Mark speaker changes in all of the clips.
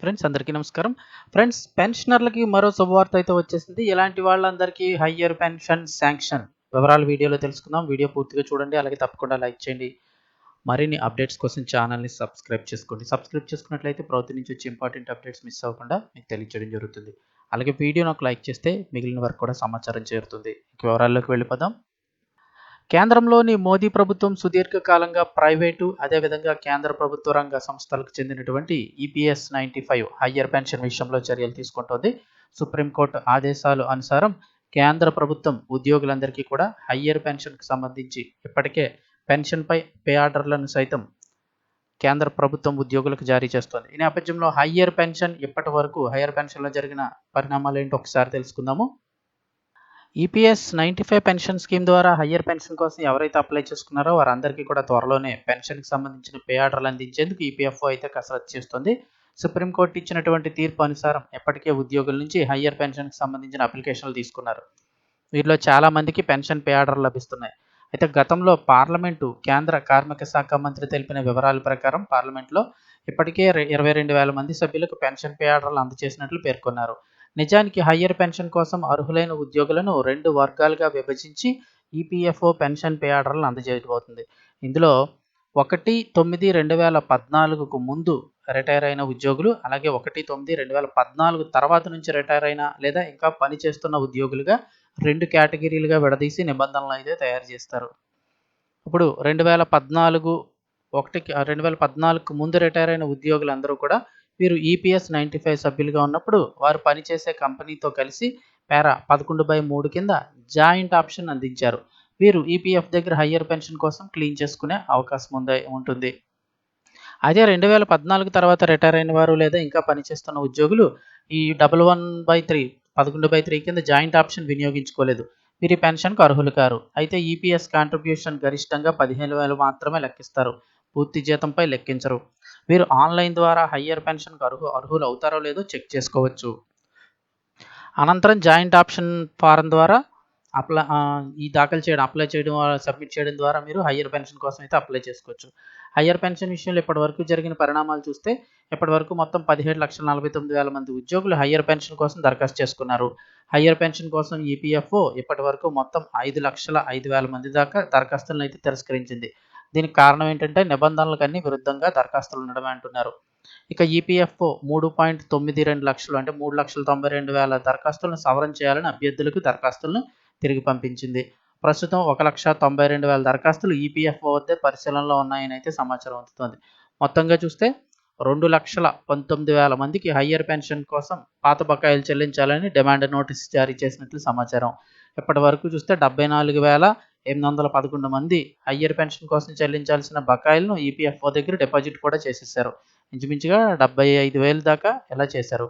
Speaker 1: Friends అందరికీ నమస్కారం. Friends పెన్షనర్లకి మరో శుభవార్త అయితే వచ్చేసింది. ఇలాంటి వాళ్ళందరికీ హయ్యర్ పెన్షన్ శాంక్షన్ వివరాలు వీడియోలో తెలుసుకుందాం. వీడియో పూర్తిగా చూడండి. అలాగే తప్పకుండా లైక్ చేయండి. మరిన్ని అప్డేట్స్ కోసం ఛానల్ని సబ్స్క్రైబ్ చేసుకోండి. సబ్స్క్రైబ్ చేసుకున్నట్లయితే ప్రభుత్వం నుంచి వచ్చే ఇంపార్టెంట్ అప్డేట్స్ మిస్ అవ్వకుండా మీకు తెలియజేయడం జరుగుతుంది. అలాగే వీడియో నాకు లైక్ చేస్తే మిగిలిన వరకు కూడా సమాచారం చేరుతుంది. వివరాల్లోకి వెళ్ళిపోదాం. కేంద్రంలోని మోదీ ప్రభుత్వం సుదీర్ఘకాలంగా ప్రైవేటు అదేవిధంగా కేంద్ర ప్రభుత్వ రంగ సంస్థలకు చెందినటువంటి EPS ninety five higher pension విషయంలో చర్యలు తీసుకుంటోంది. సుప్రీంకోర్టు ఆదేశాలు అనుసారం కేంద్ర ప్రభుత్వం ఉద్యోగులందరికీ కూడా హయ్యర్ పెన్షన్కి సంబంధించి ఇప్పటికే పెన్షన్పై పే ఆర్డర్లను సైతం కేంద్ర ప్రభుత్వం ఉద్యోగులకు జారీ చేస్తోంది. ఈ నేపథ్యంలో హయ్యర్ పెన్షన్ ఇప్పటి వరకు హయ్యర్ పెన్షన్లో జరిగిన పరిణామాలు ఏంటో ఒకసారి తెలుసుకుందాము. EPS ninety five pension scheme ద్వారా హయ్యర్ పెన్షన్ కోసం ఎవరైతే అప్లై చేసుకున్నారో వారందరికీ కూడా త్వరలోనే పెన్షన్కి సంబంధించిన పే ఆర్డర్లు అందించేందుకు ఈపీఎఫ్ఓ అయితే కసరత్తు చేస్తుంది. సుప్రీంకోర్టు ఇచ్చినటువంటి తీర్పు అనుసారం ఎప్పటికే ఉద్యోగుల నుంచి హయ్యర్ పెన్షన్కి సంబంధించిన అప్లికేషన్లు తీసుకున్నారు. వీరిలో చాలామందికి పెన్షన్ పే ఆర్డర్ లభిస్తున్నాయి. అయితే గతంలో పార్లమెంటు కేంద్ర కార్మిక శాఖ మంత్రి తెలిపిన వివరాల ప్రకారం పార్లమెంట్లో ఇప్పటికే ఇరవై రెండు వేల మంది సభ్యులకు పెన్షన్ పే ఆర్డర్లు అందజేసినట్లు పేర్కొన్నారు. నిజానికి హయ్యర్ పెన్షన్ కోసం అర్హులైన ఉద్యోగులను రెండు వర్గాలుగా విభజించి ఈపీఎఫ్ఓ పెన్షన్ పే ఆర్డర్లను అందజేయబోతుంది. ఇందులో ఒకటి తొమ్మిది రెండు వేల పద్నాలుగుకు ముందు రిటైర్ అయిన ఉద్యోగులు అలాగే ఒకటి తొమ్మిది రెండు వేల పద్నాలుగు తర్వాత నుంచి రిటైర్ అయిన లేదా ఇంకా పని చేస్తున్న ఉద్యోగులుగా రెండు కేటగిరీలుగా విడదీసి నిబంధనలు అయితే తయారు చేస్తారు. ఇప్పుడు రెండు వేల పద్నాలుగు ఒకటి రెండు వేల పద్నాలుగుకు ముందు రిటైర్ అయిన ఉద్యోగులందరూ కూడా వీరు ఈపీఎస్ నైంటీ ఫైవ్ సభ్యులుగా ఉన్నప్పుడు వారు పనిచేసే కంపెనీతో కలిసి పేరా పదకొండు బై మూడు కింద జాయింట్ ఆప్షన్ అందించారు. వీరు ఈపీఎఫ్ దగ్గర హయ్యర్ పెన్షన్ కోసం క్లీన్ చేసుకునే అవకాశం ఉంది ఉంటుంది. అదే రెండు వేల పద్నాలుగు తర్వాత రిటైర్ అయిన వారు లేదా ఇంకా పనిచేస్తున్న ఉద్యోగులు ఈ డబల్ వన్ బై త్రీ పదకొండు బై త్రీ కింద జాయింట్ ఆప్షన్ వినియోగించుకోలేదు. వీరి పెన్షన్కు అర్హులు కారు. అయితే ఈపీఎస్ కాంట్రిబ్యూషన్ గరిష్టంగా పదిహేను వేలు మాత్రమే లెక్కిస్తారు. పూర్తి జీతంపై లెక్కించరు. మీరు ఆన్లైన్ ద్వారా హయ్యర్ పెన్షన్కు అర్హు అర్హులు అవుతారో లేదో చెక్ చేసుకోవచ్చు. అనంతరం జాయింట్ ఆప్షన్ ఫారం ద్వారా అప్లై ఈ దాఖలు చేయడం అప్లై చేయడం సబ్మిట్ చేయడం ద్వారా మీరు హయ్యర్ పెన్షన్ కోసం అయితే అప్లై చేసుకోవచ్చు. హయ్యర్ పెన్షన్ విషయంలో ఇప్పటివరకు జరిగిన పరిణామాలు చూస్తే ఇప్పటివరకు మొత్తం పదిహేడు లక్షల నలభై తొమ్మిది వేల మంది ఉద్యోగులు హయ్యర్ పెన్షన్ కోసం దరఖాస్తు చేసుకున్నారు. హయ్యర్ పెన్షన్ కోసం ఈపీఎఫ్ఓ ఇప్పటి వరకు మొత్తం ఐదు లక్షల ఐదు వేల మంది దాకా దరఖాస్తులను అయితే తిరస్కరించింది. దీనికి కారణం ఏంటంటే నిబంధనలకు అన్ని విరుద్ధంగా దరఖాస్తులు ఉండడమే అంటున్నారు. ఇక ఈపీఎఫ్ఓ మూడు పాయింట్ తొమ్మిది రెండు లక్షలు అంటే మూడు లక్షల తొంభై రెండు వేల దరఖాస్తులను సవరణ చేయాలని అభ్యర్థులకు దరఖాస్తులను తిరిగి పంపించింది. ప్రస్తుతం ఒక లక్ష తొంభై రెండు వేల దరఖాస్తులు ఈపీఎఫ్ఓ వద్దే పరిశీలనలో ఉన్నాయని అయితే సమాచారం అందుతుంది. మొత్తంగా చూస్తే రెండు లక్షల పంతొమ్మిది వేల మందికి హయ్యర్ పెన్షన్ కోసం పాత బకాయిలు చెల్లించాలని డిమాండ్ నోటీస్ జారీ చేసినట్లు సమాచారం. ఇప్పటి వరకు చూస్తే డెబ్బై నాలుగు వేల ఎనిమిది వందల పదకొండు మంది హయ్యర్ పెన్షన్ కోసం చెల్లించాల్సిన బకాయిలను ఈపీఎఫ్ఓ దగ్గర డిపాజిట్ కూడా చేసేసారు ఇంచుమించుగా డెబ్బై ఐదు వేలు దాకా ఇలా చేశారు?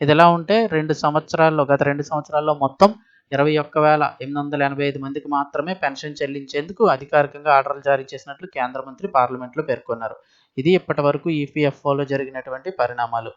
Speaker 1: ఇది ఎలా ఉంటే రెండు సంవత్సరాల్లో గత రెండు సంవత్సరాల్లో మొత్తం ఇరవై ఒక్క వేల ఎనిమిది వందల ఎనభై ఐదు మందికి మాత్రమే పెన్షన్ చెల్లించేందుకు అధికారికంగా ఆర్డర్లు జారీ చేసినట్లు కేంద్ర మంత్రి పార్లమెంట్లో పేర్కొన్నారు. ఇది ఇప్పటి వరకు ఈపీఎఫ్ఓలో జరిగినటువంటి పరిణామాలు.